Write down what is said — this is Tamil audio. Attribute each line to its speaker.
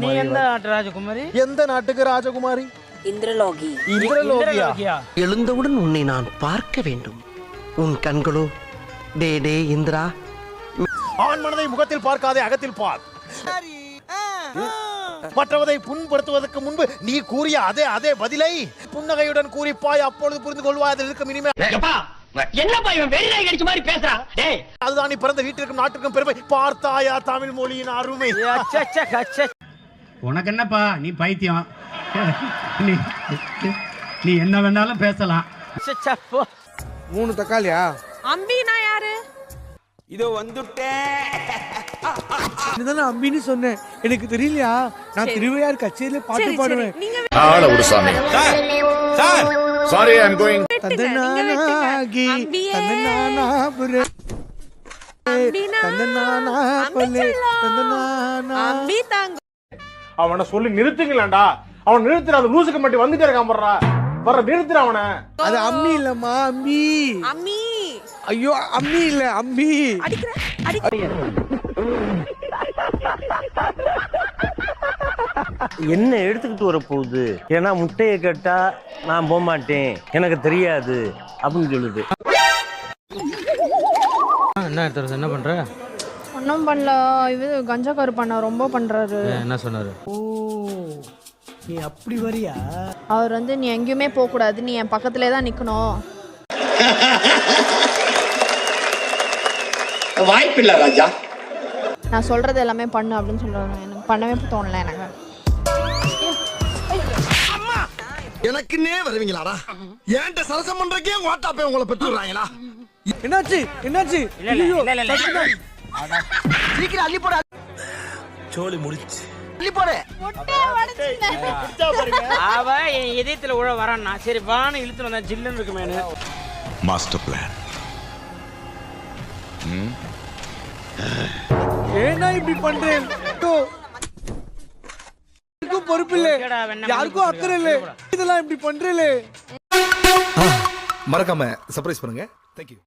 Speaker 1: நீ
Speaker 2: ராஜகுமாரி
Speaker 1: எந்த நாட்டு ராஜகுமாரி?
Speaker 2: எந்த நாட்டுக்கு ராஜகுமாரி?
Speaker 3: இந்திரலோகி.
Speaker 2: இந்திரலோகியா.
Speaker 1: இந்திரலோகியா?
Speaker 4: எழுந்தவுடன் உன்னை நான் பார்க்க வேண்டும். உன் கண்களோ டே டே இந்திரா.
Speaker 2: ஆண் மனதை முகத்தில் பார்க்காதே அகத்தில் பார். மற்றவதை புண்படுத்துவதற்கு முன்பு நீ கூறிய அதே அதே பதிலை புன்னகையுடன் கூறிப்பாய் அப்பொழுது புரிந்து கொள்வாய். அதில் இருக்கும் இனிமே
Speaker 5: என்னப்பா இவன் வெளியே கடிச்ச மாதிரி பேசுறான் டேய்.
Speaker 2: அதுதான் நீ பிறந்த வீட்டிற்கும் நாட்டிற்கும் பெருமை. பார்த்தாயா தமிழ் மொழியின் அருமை?
Speaker 6: உனக்கு என்னப்பா நீ பைத்தியம். நீ நீ என்ன வேணாலும் பேசலாம்.
Speaker 7: மூணு தக்காளியா?
Speaker 3: அம்பினா யாரு?
Speaker 7: இதுதானே அம்பின்னு சொன்னேன். எனக்கு தெரியலையா? நான் திருவையார் கச்சேரியில பாட்டு பாடுவேன்.
Speaker 8: ஆள விடு சாமி. சாரி ஐ அம் கோயிங்
Speaker 7: தந்தனாகி
Speaker 3: அம்பி
Speaker 7: பல்லே. தந்தனானா
Speaker 3: அம்பி தாங்க.
Speaker 9: அவனை சொல்லி நிறுத்துங்களேன்டா. அவன் நிறுத்துற அந்த லூசுக்கு மட்டும் வந்துட்டே இருக்கான் போடுறா வர நிறுத்துற அவனை.
Speaker 7: அது அம்மி இல்லம்மா அம்பி
Speaker 3: அம்மி.
Speaker 7: ஐயோ அம்மி இல்ல
Speaker 3: அடிக்கிற
Speaker 10: என்ன எடுத்துக்கிட்டு வர போகுது? ஏன்னா முட்டையை கேட்டா நான் போக மாட்டேன். எனக்கு தெரியாது அப்படின்னு சொல்லுது.
Speaker 1: என்ன எடுத்துறது என்ன பண்ற?
Speaker 11: ஒன்றும் பண்ணல. இது கஞ்சாக்காரு பண்ண ரொம்ப பண்றாரு.
Speaker 1: ஏ, என்ன சொன்னாரு?
Speaker 7: நீ அப்படி வரியா?
Speaker 11: அவர் வந்து நீ எங்கேயுமே போக கூடாது நீ என் பக்கத்துலேயே தான் நிக்கணும்.
Speaker 5: வாய்ப்பில்லை ராஜா.
Speaker 11: நான் சொல்றது எல்லாமே பண்ணு அப்படின்னு சொல்றாரு எனக்கு பண்ணவே தோணல எனக்கு.
Speaker 4: எனக்குன்னே வருவீங்களாடா? ஏன்ட்ட சரசம் பண்றக்கே ஓட்டாப்பே உங்களை பெற்றுறாங்களா
Speaker 7: என்னாச்சு? என்னாச்சு?
Speaker 1: இல்ல, இல்ல
Speaker 4: சீக்கிரம் அள்ளி போட சோலி முடிச்சு. அள்ளி போடு.
Speaker 1: அவ என் இதயத்துல உழ வரான்னா சரி வான்னு இழுத்து வந்தா ஜில்லுன்னு இருக்குமேனு
Speaker 8: மாஸ்டர் பிளான்
Speaker 7: ஏன்னா இப்படி பண்றேன்? பொறுப்பு இல்ல. யாருக்கும் அக்கறை இல்ல. இதெல்லாம் இப்படி பண்றேன்
Speaker 8: மறக்காம சர்ப்ரைஸ் பண்ணுங்க. தேங்க்யூ